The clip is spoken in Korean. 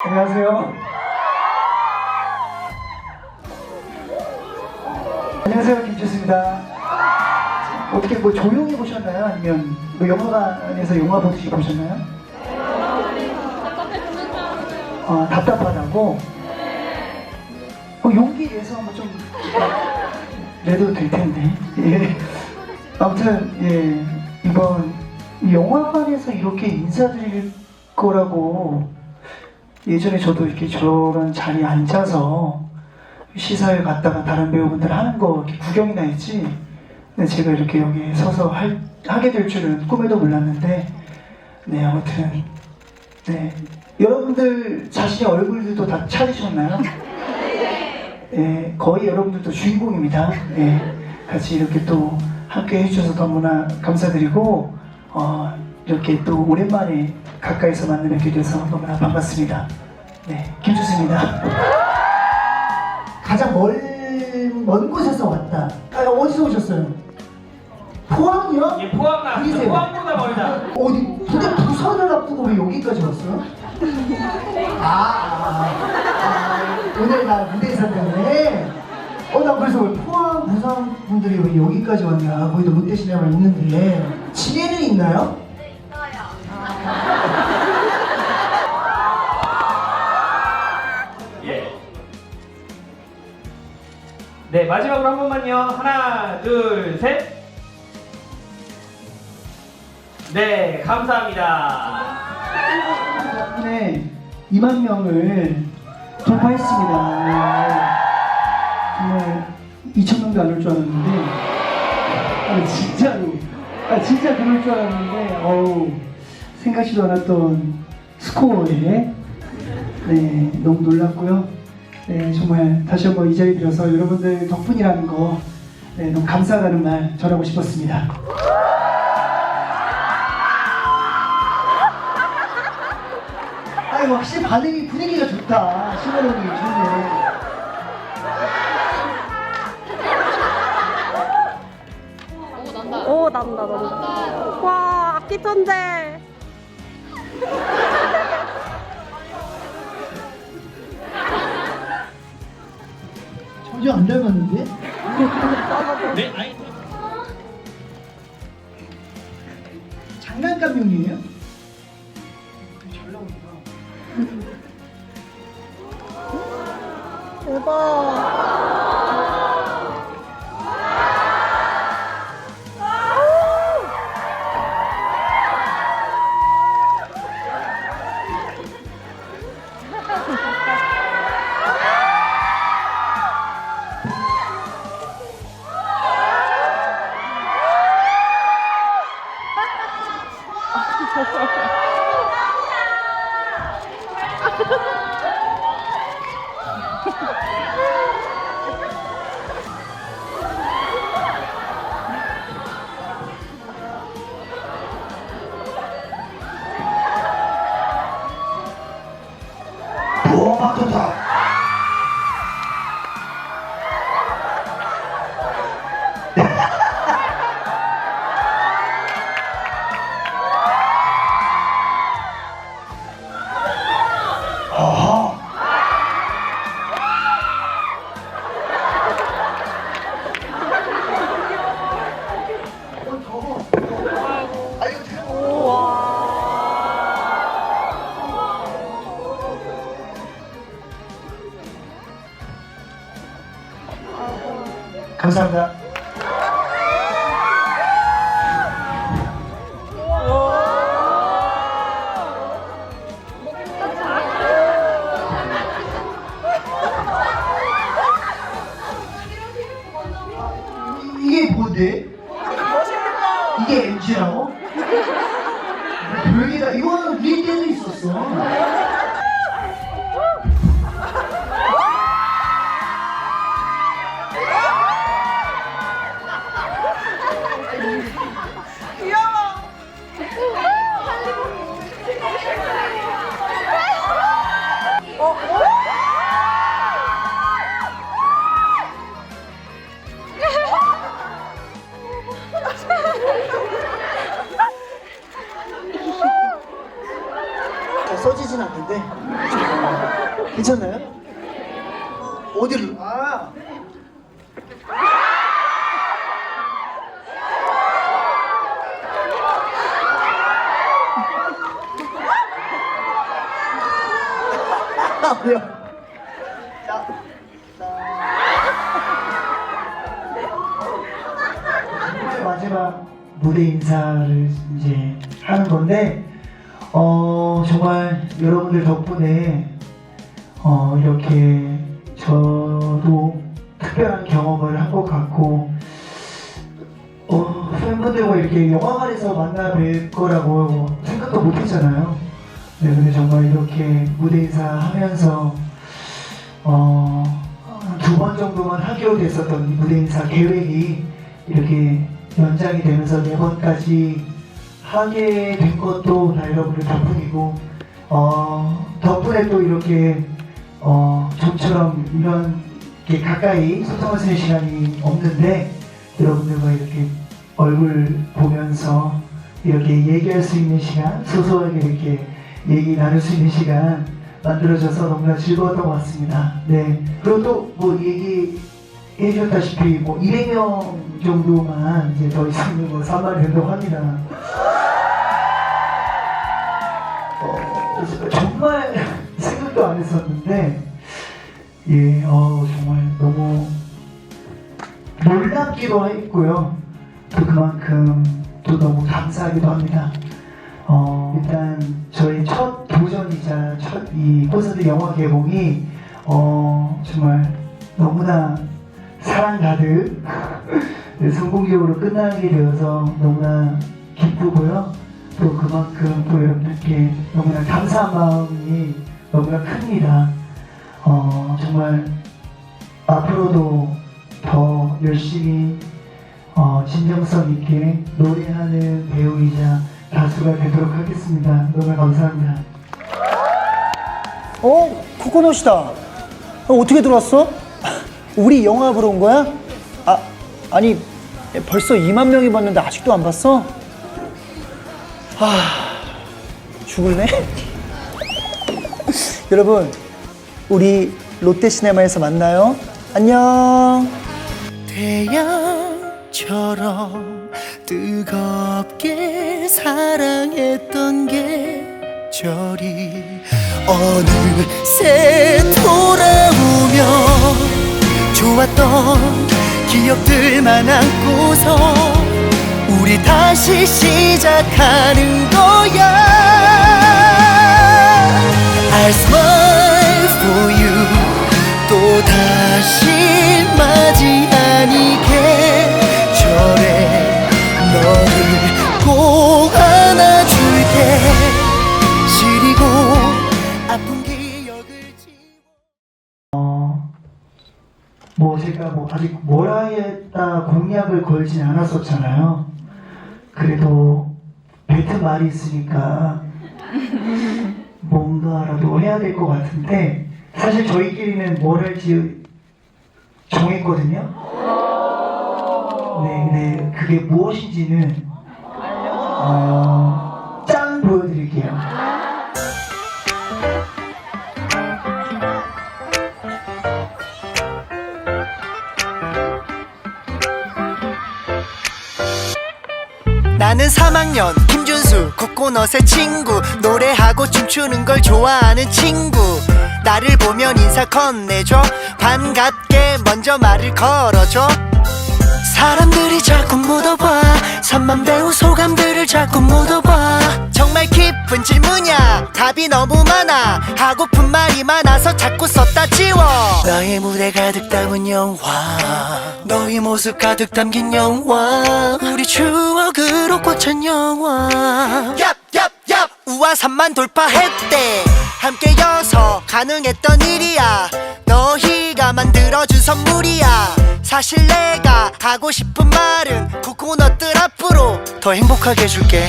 안녕하세요. 안녕하세요, 김주수입니다. 어떻게 뭐 조용히 보셨나요? 아니면 뭐 영화관에서 영화 보듯이 보셨나요? 아, 답답하다고? 어, 용기 내서 한번 좀 내도 될 텐데. 예. 아무튼, 예. 이번 이 영화관에서 이렇게 인사드릴 거라고 예전에 저도 이렇게 저런 자리에 앉아서 시사회 갔다가 다른 배우분들 하는 거 이렇게 구경이나 했지. 근데 제가 이렇게 여기 서서 할, 하게 될 줄은 꿈에도 몰랐는데, 네, 아무튼, 네. 여러분들 자신의 얼굴들도 다 찾으셨나요? 네, 거의 여러분들도 주인공입니다. 네, 같이 이렇게 또 함께 해주셔서 너무나 감사드리고, 어, 이렇게 또 오랜만에 가까이서 만나 뵙게 돼서 너무나 반갑습니다. 네, 김주수입니다. 가장 멀, 먼 곳에서 왔다. 아, 어디서 오셨어요? 포항이요? 예, 포항 나 어디세요? 포항보다 멀다. 어디? 근데 부산을 앞두고 왜 여기까지 왔어요? 아, 아, 아, 오늘 나 무대 의상 때문에. 어, 나 그래서 왜 포항, 부산 분들이 왜 여기까지 왔냐. 거기도 롯데시네마 있는데. 지혜는 있나요? 네 마지막으로 한 번만요. 하나 둘 셋. 네 감사합니다. 덕분에 2만 명을 돌파했습니다. 네. 정말 2천 명도 안 올 줄 알았는데, 아, 진짜로, 아, 진짜 그럴 줄 알았는데, 어우, 생각지도 않았던 스코어에, 네, 너무 놀랐고요. 네, 정말 다시 한번 이 자리 빌어서 여러분들 덕분이라는 거, 네, 너무 감사하다는 말 전하고 싶었습니다. 아니 확실히 반응이 분위기가 좋다. 시원하기 좋네. 오 난다 난다 와 악기 천재 전혀 안 닮았는데? 네 아이. 장난감용이에요? 잘 나온다. 대박 부어맞다 감사합니다. 이게 뭔데? 이게 MG라고? 별개다. 이거는 우리 때도 있었어. 괜찮나요? 어디를? 아. 아, 왜요? 자, 자. 마지막 무대 인사를 이제 하는 건데, 어, 정말 여러분들 덕분에 어, 이렇게 저도 특별한 경험을 한 것 같고 어, 팬분들과 이렇게 영화관에서 만나 뵐 거라고 생각도 못 했잖아요. 네, 근데 정말 이렇게 무대 인사하면서 어, 두 번 정도만 하기로 됐었던 이 무대 인사 계획이 이렇게 연장이 되면서 네 번까지 하게 된 것도 다 여러분들 덕분이고 어, 덕분에 또 이렇게 어, 좀처럼 이런 게 가까이 소통할 수 있는 시간이 없는데 여러분들과 이렇게 얼굴 보면서 이렇게 얘기할 수 있는 시간, 소소하게 이렇게 얘기 나눌 수 있는 시간 만들어져서 너무나 즐거웠던 것 같습니다. 네. 그리고 또 뭐 얘기 해 주셨다시피 뭐 200명 정도만 이제 더 있으면 뭐 산말이 된다고 합니다. 정말 생각도 안 했었는데, 예, 어, 정말 너무 놀랍기도 했고요. 또 그만큼 또 너무 감사하기도 합니다. 어, 일단 저희 첫 도전이자 첫 이 콘서트 영화 개봉이 어, 정말 너무나 사랑 가득 네, 성공적으로 끝나게 되어서 너무나 기쁘고요. 또 그만큼 또 여러분들께 너무나 감사한 마음이 너무나 큽니다. 어, 정말 앞으로도 더 열심히 어, 진정성 있게 노래하는 배우이자 가수가 되도록 하겠습니다. 너무 감사합니다. 어? 코코넛이다. 어, 어떻게 들어왔어? 우리 영화 보러 온 거야? 아, 아니 벌써 2만 명이 봤는데 아직도 안 봤어? 아, 죽을래? 여러분, 우리 롯데시네마에서 만나요. 안녕. 태양처럼 뜨겁게 사랑했던 계절이 어느새 돌아오며 좋았던 기억들만 안고서 우리 다시 시작하는 거야. I smile for you. 또 다시 맞이하니 계절에 너를 꼭 안아줄게. 시리고 아픈 기억을 지워 뭐 제가 뭐 아직 뭐라 했다 공약을 걸진 않았었잖아요. 그래도 뱉은 말이 있으니까 뭔가라도 해야 될 것 같은데 사실 저희끼리는 뭘 할지 정했거든요. 네, 근데 그게 무엇인지는 어, 짠 보여드릴게요. 나는 3학년 김준수 코코넛의 친구. 노래하고 춤추는 걸 좋아하는 친구. 나를 보면 인사 건네줘. 반갑게 먼저 말을 걸어줘. 사람들이 자꾸 묻어봐 산만 배우 소감들을 자꾸 묻어봐. 정말 깊은 질문이야. 답이 너무 많아. 하고픈 말이 많아서 자꾸 썼다 지워. 너의 무대 가득 담은 영화. 너의 모습 가득 담긴 영화. 우리 추억으로 꽂힌 영화. 얍얍얍. 우아산만 돌파했대. 함께여서 가능했던 일이야. 너희가 만들어준 선물이야 사실 내가 하고 싶은 말은 코코넛들 앞으로 더 행복하게 해줄게